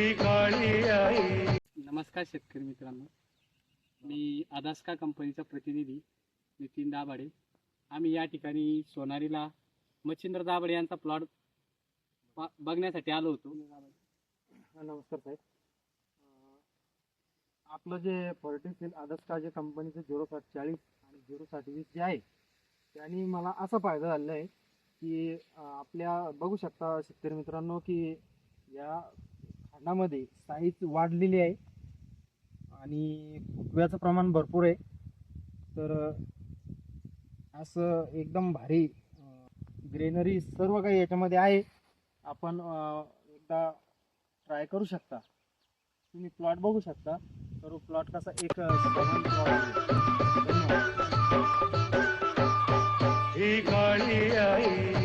ही काळी आई. नमस्कार शेतकरी मित्रांनो. मी अदास्का कंपनीचा प्रतिनिधी नितीन दाभाडे. आम्ही या ठिकाणी सोनारीला मच्छिंद्र दाभाडे यांचा प्लॉट बघण्यासाठी आलो होतो. हा, नमस्कार साहेब. आपलं जे फर्टिसिल अदस्का जे कंपनीचं झिरो साठ चाळीस आणि झिरो साठ वीस जे आहे त्यांनी मला असा फायदा झालेला आहे की आपल्या बघू शकता शेतकरी मित्रांनो की या खंडामध्ये साईज वाढलेली आहे. आणि फुटव्याचं प्रमाण भरपूर आहे. तर असं एकदम भारी ग्रेनरी सर्व काही याच्यामध्ये आहे. आपण एकदा ट्राय करू शकता. तुम्ही प्लॉट बघू शकता. तर प्लॉट कसा एक